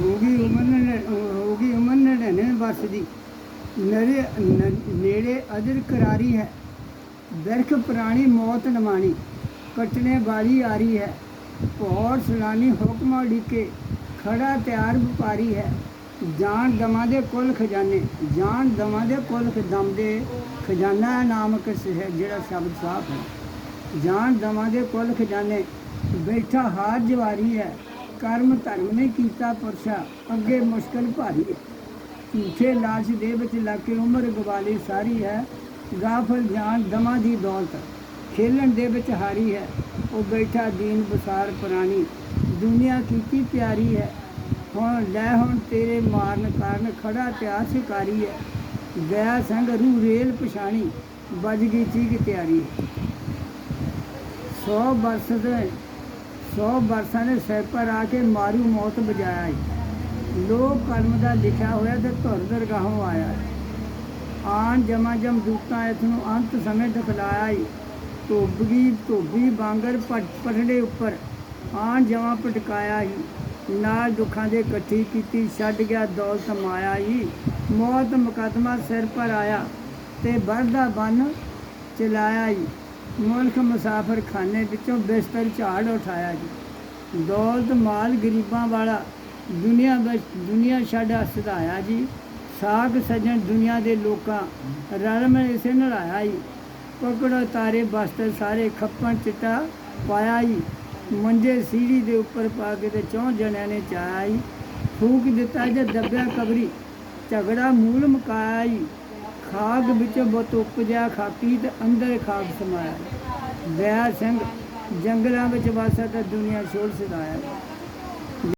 ਹੋਗੀ ਉਮਰ ਨੇ ਗਈ ਉਮਰ ਨੜਿਨਵੇਂ ਵਰਸ ਦੀ। ਨਰੇ ਨੇੜੇ ਅਜਰ ਕਰਾਰੀ ਹੈ। ਬਿਰਖ ਪ੍ਰਾਣੀ ਮੌਤ ਨਮਾਣੀ ਕਟਣੇ ਵਾਲੀ ਆ ਰਹੀ ਹੈ। ਪੌੜ ਸਲਾਨੀ ਹੁਕਮਾਂ ਢੀਕੇ ਖੜਾ ਤਿਆਰ ਵਪਾਰੀ ਹੈ। ਜਾਣ ਦਮਾਂ ਦੇ ਕੁੱਲ ਖਜ਼ਾਨੇ ਜਾਨ ਦਮਾਂ ਦੇ ਕੁੱਲ ਖਦਮ ਦੇ ਖਜ਼ਾਨਾ ਹੈ ਨਾਮਕ ਹੈ, ਜਿਹੜਾ ਸ਼ਬਦ ਸਾਫ਼ ਹੈ। ਜਾਨ ਦਮਾਂ ਦੇ ਕੁੱਲ ਖਜ਼ਾਨੇ, ਬੈਠਾ ਹਾਰ ਜਵਾਰੀ ਹੈ। ਕਰਮ ਧਰਮ ਨੇ ਕੀਤਾ ਪੁਰਸ਼ਾ, ਅੱਗੇ ਮੁਸ਼ਕਲ ਭਾਰੀ ਹੈ। ਝੂਠੇ ਲਾਲਚ ਦੇ ਵਿੱਚ ਲੱਗ ਕੇ ਉਮਰ ਗਵਾਲੀ ਸਾਰੀ ਹੈ। ਗਾਫਲ ਜਾਨ ਦਮਾ ਦੀ ਦੌਲਤ, ਖੇਲਣ ਦੇ ਵਿੱਚ ਹਾਰੀ ਹੈ। ਉਹ ਬੈਠਾ ਦੀਨ ਬਸਾਰ ਪ੍ਰਾਣੀ, ਦੁਨੀਆ ਕੀਤੀ ਪਿਆਰੀ ਹੈ। ਹੁਣ ਲੈ ਹੁਣ ਤੇਰੇ ਮਾਰਨ ਕਾਰਨ ਖੜਾ ਪਿਆ ਸ਼ਿਕਾਰੀ ਹੈ। ਗਿਆ ਸੰਗ ਰੂ ਰੇਲ ਪਛਾਣੀ, ਵੱਜ ਗਈ ਚੀਕ ਤਿਆਰੀ ਹੈ। 100 ਬਰਸ ਦੇ 100 ਬਰਸਾਂ ਦੇ ਸਿਰ ਪਰ ਆ ਕੇ ਮਾਰੂ ਮੌਤ ਬਜਾਇਆ ਈ। ਲੋਕ ਕਲਮ ਦਾ ਲਿਖਿਆ ਹੋਇਆ ਤੇ ਧੁਰ ਦਰਗਾਹੋਂ ਆਇਆ ਆਣ ਜਮਾ ਜਮ ਦੂਤਾਂ ਇਸ ਨੂੰ ਅੰਤ ਸਮੇਂ ਦਿਖਲਾਇਆ ਈ। ਧੋਬਗੀ ਧੋਬੀ ਬਾਂਗਰ ਪਟ ਪਟੜੇ ਉੱਪਰ ਆਣ ਜਮਾ ਪਟਕਾਇਆ ਹੀ ਨਾਲ ਦੁੱਖਾਂ ਦੇ ਇਕੱਠੀ ਕੀਤੀ ਛੱਡ ਗਿਆ ਦੌਲਤ ਮਾਇਆ ਹੀ ਮੌਤ ਮੁਕੱਦਮਾ ਸਿਰ ਪਰ ਆਇਆ ਤੇ ਵਰਦਾ ਬਨ ਚਲਾਇਆ ਹੀ ਮੁਲਕ ਮੁਸਾਫਰ ਖਾਨੇ ਵਿੱਚੋਂ ਬਿਸਤਰ ਝਾੜ ਉਠਾਇਆ ਜੀ। ਦੌਲਤ ਮਾਲ ਗਰੀਬਾਂ ਵਾਲਾ ਦੁਨੀਆ ਵਿੱਚ ਦੁਨੀਆ ਛੱਡ ਸਦਾਇਆ ਜੀ। ਸਾਗ ਸਜਣ ਦੁਨੀਆ ਦੇ ਲੋਕਾਂ ਰਲ ਮਿਲ ਇਸੇ ਨਲਾਇਆ ਜੀ। ਪਕੜੋ ਤਾਰੇ ਬਸਤਰ ਸਾਰੇ ਖੱਪਣ ਚਿੱਟਾ ਪਾਇਆ ਜੀ। ਮੰਜੇ ਸੀੜੀ ਦੇ ਉੱਪਰ ਪਾ ਕੇ ਤੇ ਚੌਂ ਜਣਿਆਂ ਨੇ ਚਾਇਆ ਜੀ। ਫੂਕ ਦਿੱਤਾ ਜੇ ਦੱਬਿਆ ਕਬਰੀ। ਝਗੜਾ ਮੂਲ ਮਕਾਇਆ ਜੀ। ਖਾਗ ਵਿੱਚ ਬੁੱਤ ਉਪਜਿਆ ਖਾਕੀ ਤੇ ਅੰਦਰ ਖਾਕ ਸਮਾਇਆ। ਦਇਆ ਸਿੰਘ ਜੰਗਲਾਂ ਵਿੱਚ ਵਸਦਾ ਤੇ ਦੁਨੀਆ ਛੋੜ ਸਦਾਇਆ